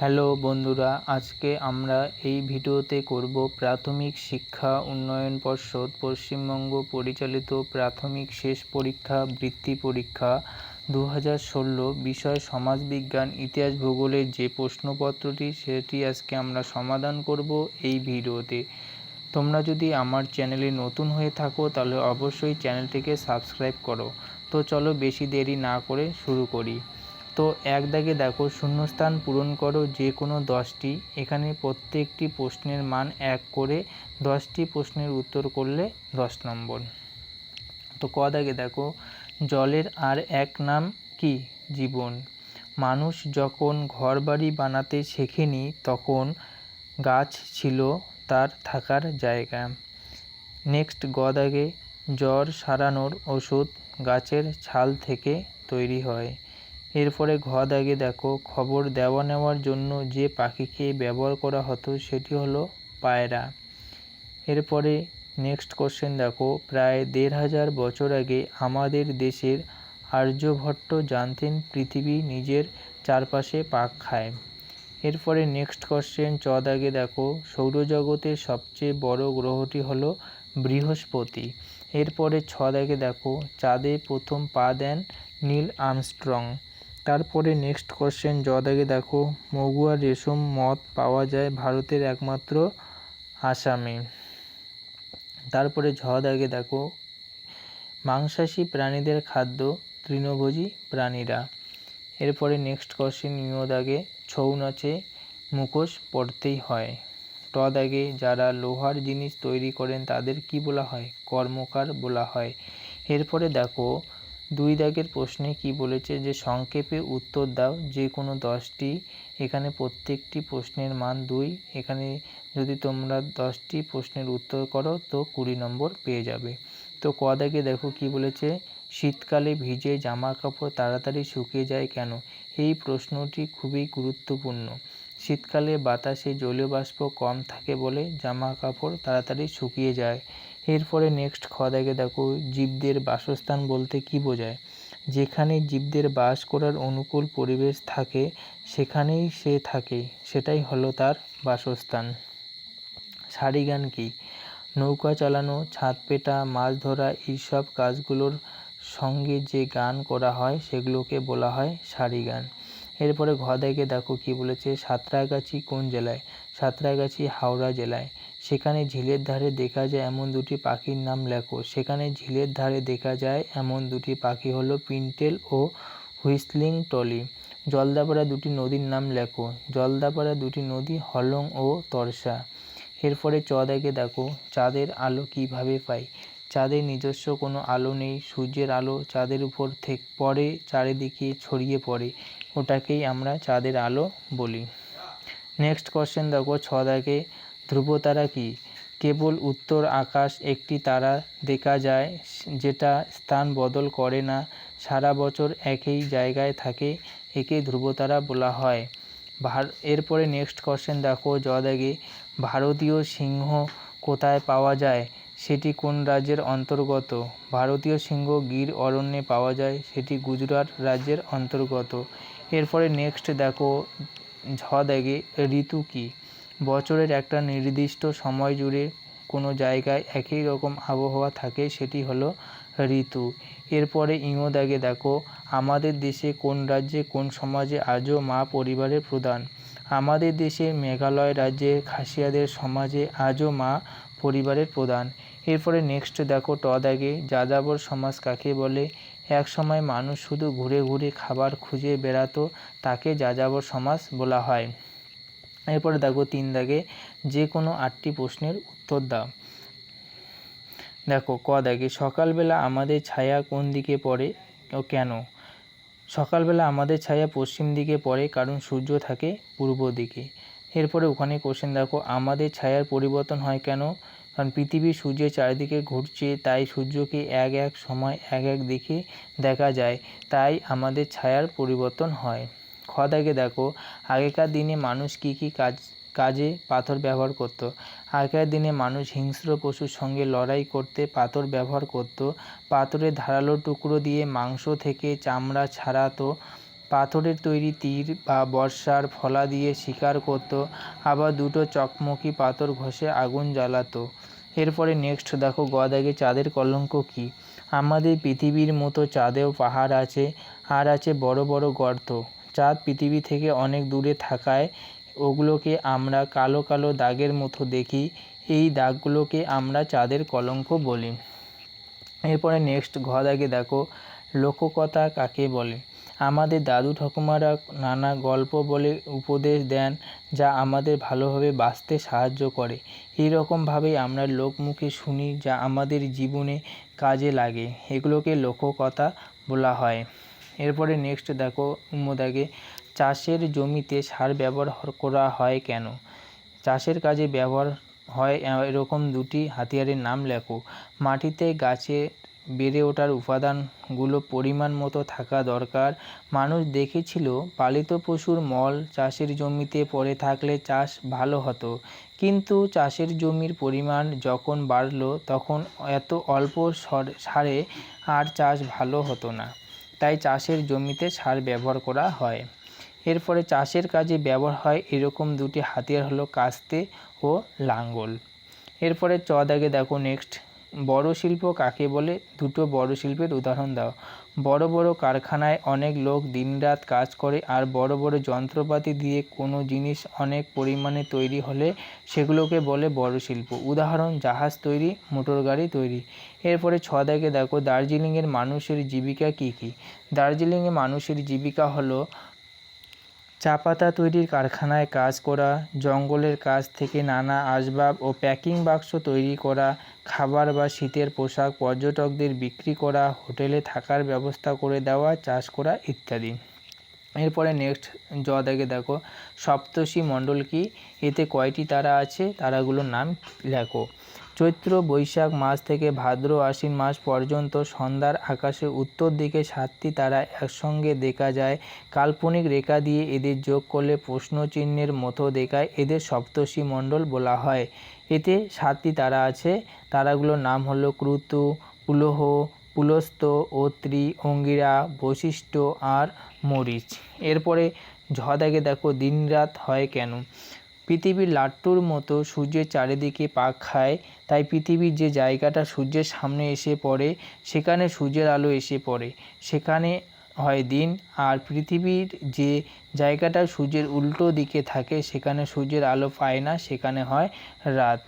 Hello বন্ধুরা, আজকে আমরা এই ভিডিওতে করব প্রাথমিক শিক্ষা উন্নয়ন পর্ষদ পশ্চিমবঙ্গ পরিচালিত প্রাথমিক শেষ পরীক্ষা বৃত্তি পরীক্ষা দু হাজার ষোলো বিষয় সমাজবিজ্ঞান ইতিহাস ভূগোলের যে প্রশ্নপত্রটি সেটি আজকে আমরা সমাধান করব এই ভিডিওতে। তোমরা যদি আমার চ্যানেলে নতুন হয়ে থাকো তাহলে অবশ্যই চ্যানেলটিকে সাবস্ক্রাইব করো। তো চলো বেশি দেরি না করে শুরু করি। তো এক দাগে দেখো শূন্যস্থান পূরণ করো যে কোনো দশটি। এখানে প্রত্যেকটি প্রশ্নের মান এক করে দশটি প্রশ্নের উত্তর করলে দশ নম্বর। তো ক দাগে দেখো, জলের আর এক নাম কি? জীবন। মানুষ যখন ঘরবাড়ি বানাতে শেখেনি, তখন গাছ ছিল তার থাকার জায়গা। নেক্সট গ দাগে, জ্বর সারানোর ওষুধ গাছের ছাল থেকে তৈরি হয়। এরপরে ঘ দাগে দেখো, খবর দেওয়া নেওয়ার জন্য যে পাখিকে ব্যবহার করা হতো সেটি হলো পায়রা। এরপরে নেক্সট কোশ্চেন দেখো, প্রায় দেড় হাজার বছর আগে আমাদের দেশের আর্যভট্ট জানতেন পৃথিবী নিজের চারপাশে পাক খায়। এরপরে নেক্সট কোশ্চেন চ দাগে দেখো, সৌরজগতের সবচেয়ে বড় গ্রহটি হলো বৃহস্পতি। এরপরে ছ দাগে দেখো, চাঁদে প্রথম পা দেন নীল আর্মস্ট্রং। তারপরে নেক্সট কোশ্চেন দাগে দেখো মগুয়া রেশম মদ পাওয়া যায় ভারতের একমাত্র আসামে। তারপরে ঝ দাগে দেখো, মাংসাশী প্রাণীদের খাদ্য, তৃণভোজী প্রাণীরা। এরপরে নেক্সট কোশ্চেন ইয় দাগে, ছৌ নাচে মুখোশ পড়তেই হয়। ট দাগে, যারা লোহার জিনিস তৈরি করেন তাদের কি বলা হয়? কর্মকার বলা হয়। এরপরে দেখো দুই দাগের প্রশ্নে কি বলেছে যে, সংক্ষেপে উত্তর দাও, যে কোনো দশটি, এখানে প্রত্যেকটি প্রশ্নের মান দুই, এখানে যদি তোমরা দশটি প্রশ্নের উত্তর করো, তো কুড়ি নম্বর পেয়ে যাবে। তো ক দাগে দেখো কি বলেছে, শীতকালে ভিজে জামা কাপড় তাড়াতাড়ি শুকিয়ে যায় কেন? এই প্রশ্নটি খুবই গুরুত্বপূর্ণ। শীতকালে বাতাসে জলীয় বাষ্প কম থাকে বলে জামা কাপড় তাড়াতাড়ি শুকিয়ে যায়। এরপরে নেক্সট খ দেখে দেখো, জীবদের বাসস্থান বলতে কি বোঝায়? যেখানে জীবদের বাস করার অনুকূল পরিবেশ থাকে, সেখানেই সে থাকে, সেটাই হলো তার বাসস্থান। সারি গান কি? নৌকা চালানো, ছাদ পেটা, মাছ ধরা এইসব কাজগুলোর সঙ্গে যে গান করা হয়, সেগুলোকে বলা হয় সারি গান। এরপরে ঘ দেখে দেখো কি বলেছে, সাঁতরাগাছি কোন জেলায়? সাঁতরাগাছি হাওড়া জেলায়। সেখানে ঝিলের ধারে দেখা যায় এমন দুটি পাখির নাম লেখো। সেখানে ঝিলের ধারে দেখা যায় এমন দুটি পাখি হলো পিন্টেল ও হুইসলিং টলি। জলদাপাড়া দুটি নদীর নাম লেখো। জলদাপাড়া দুটি নদী হলং ও তরসা। এরপরে চ দেখে চাঁদের আলো কীভাবে পাই? চাঁদের নিজস্ব কোনো আলো নেই, সূর্যের আলো চাঁদের উপর থেকে, পড়ে, চারিদিকে ছড়িয়ে পড়ে। ওটাকেই আমরা চাঁদের আলো বলি। নেক্সট কোশ্চেন দেখো, ছ দেখে ধ্রুবতারা কি? কেবল উত্তর আকাশ একটি তারা দেখা যায়, যেটা স্থান বদল করে না, সারা বছর একই জায়গায় থাকে, একে ধ্রুবতারা বলা হয়। ভার, এরপরে নেক্সট কোশ্চেন দেখো জ ভারতীয় সিংহ কোথায় পাওয়া যায়? সেটি কোন রাজ্যের অন্তর্গত? ভারতীয় সিংহ গির অরণ্যে পাওয়া যায়, সেটি গুজরাট রাজ্যের অন্তর্গত। এরপরে নেক্সট দেখো ঝ দেখে ঋতু কী? বছরের একটা নির্দিষ্ট সময় জুড়ে কোনো জায়গায় একই রকম আবহাওয়া থাকে, সেটি হলো ঋতু। এরপরে দাগে দেখো, আমাদের দেশে কোন রাজ্যে কোন সমাজে আজও মা পরিবারের প্রধান? আমাদের দেশে মেঘালয় রাজ্যে খাসিয়াদের সমাজে আজও মা পরিবারের প্রধান। এরপরে নেক্সট দেখো ট দাগে যাযাবর সমাজ কাকে বলে? এক সময় মানুষ শুধু ঘুরে ঘুরে খাবার খুঁজে বেড়াতো, তাকে যাযাবর সমাজ বলা হয়। এরপরে দেখো তিন দাগে যে কোনো আটটি প্রশ্নের উত্তর দাও। দেখো, ক দাগে, সকালবেলা আমাদের ছায়া কোন দিকে পড়ে ও কেন? সকালবেলা আমাদের ছায়া পশ্চিম দিকে পড়ে কারণ সূর্য থাকে পূর্ব দিকে। এরপরে ওখানে কোশ্চেন দেখো, আমাদের ছায়ার পরিবর্তন হয় কেন? কারণ পৃথিবী সূর্যের চারিদিকে ঘুরছে, তাই সূর্যকে এক এক সময় এক এক দিকে দেখা যায়, তাই আমাদের ছায়ার পরিবর্তন হয়। দাগে দেখো, আগেকার দিনে মানুষ কি কি কাজ, কাজে পাথর ব্যবহার করত। আগেকার দিনে মানুষ হিংস্র পশুর সঙ্গে লড়াই করতে পাথর ব্যবহার করত। পাথরের ধারালো টুকরো দিয়ে মাংস থেকে চামড়া ছাড়াতো। পাথরের তৈরি তীর বা বর্ষার ফলা দিয়ে শিকার করত। আবার দুটো চকমকি পাথর ঘষে আগুন জ্বালাতো। এরপরে নেক্সট দেখো গদাগে চাঁদের কলঙ্ক কী? আমাদের পৃথিবীর মতো চাঁদেও পাহাড় আছে, আর আছে বড় বড় গর্ত। চাঁদ পৃথিবী থেকে অনেক দূরে থাকায় ওগুলোকে আমরা কালো কালো দাগের মতো দেখি। এই দাগগুলোকে আমরা চাঁদের কলঙ্ক বলি। এরপরে নেক্সট ঘ দাগে দেখো, লোককথা কাকে বলে? আমাদের দাদু ঠাকুমারা নানা গল্প বলে উপদেশ দেন, যা আমাদের ভালোভাবে বাঁচতে সাহায্য করে। এই রকমভাবেই আমরা লোকমুখে শুনি, যা আমাদের জীবনে কাজে লাগে। এগুলোকে লোককথা বলা হয়। এরপরে নেক্সট দেখো উমদাগে চাষের জমিতে সার ব্যবহার করা হয় কেন? চাষের কাজে ব্যবহার হয় এরকম দুটি হাতিয়ারের নাম লেখো। মাটিতে গাছে বেড়ে ওঠার উপাদানগুলো পরিমাণ মতো থাকা দরকার। মানুষ দেখেছিল পালিত পশুর মল চাষের জমিতে পড়ে থাকলে চাষ ভালো হতো। কিন্তু চাষের জমির পরিমাণ যখন বাড়ল, তখন এত অল্প সারে আর চাষ ভালো হতো না। তাই চাষের জমিতে সার ব্যবহার করা হয়। এরপরে চাষের কাজে ব্যবহার হয় এরকম দুটি হাতিয়ার হলো কাস্তে ও লাঙ্গল। এরপরে চ দাগে দেখো নেক্সট বড় শিল্প কাকে বলে? দুটো বড় শিল্পের উদাহরণ দাও। বড় বড় কারখানায় অনেক লোক দিনরাত কাজ করে আর বড় বড় যন্ত্রপাতি দিয়ে কোনো জিনিস অনেক পরিমাণে তৈরি হলে সেগুলোকে বলে বড় শিল্প। উদাহরণ, জাহাজ তৈরি, মোটর গাড়ি তৈরি। এরপরে ছ দাগে দেখো, দার্জিলিংয়ের মানুষের জীবিকা কী কী? দার্জিলিংয়ে মানুষের জীবিকা হলো চা পাতা তৈরির কারখানায় কাজ করা, জঙ্গলের কাজ থেকে নানা আসবাব ও প্যাকিং বাক্স তৈরি করা, খাবার বা শীতের পোশাক পর্যটকদের বিক্রি করা, হোটেলে থাকার ব্যবস্থা করে দেওয়া, চাষ করা ইত্যাদি। এরপরে নেক্সট জ দেখে দেখো। সপ্তর্ষি মণ্ডল কি? এতে কয়টি তারা আছে? তারাগুলোর নাম লেখো। চৈত্র বৈশাখ মাস থেকে ভাদ্র আশ্বিন মাস পর্যন্ত সন্ধ্যার আকাশে উত্তর দিকে সাতটি তারা একসঙ্গে দেখা যায়। কাল্পনিক রেখা দিয়ে এদের যোগ করলে প্রশ্নচিহ্নের মতো দেখায় এদের সপ্তর্ষি মণ্ডল বলা হয়। এতে সাতটি তারা আছে। তারাগুলোর নাম হলো ক্রুতু, পুলহ, পুলস্ত, অত্রি, অঙ্গিরা বৈশিষ্ট্য আর মরিচ। এরপরে ঝ দেখে দেখো দিনরাত হয় কেন? পৃথিবীর লাট্টুর মতো সূর্যের চারিদিকে পাক খায়, তাই পৃথিবীর যে জায়গাটা সূর্যের সামনে এসে পড়ে, সেখানে সূর্যের আলো এসে পড়ে। সেখানে হয় দিন, আর পৃথিবীর যে জায়গাটা সূর্যের উল্টো দিকে থাকে, সেখানে সূর্যের আলো পায় না, সেখানে হয় রাত।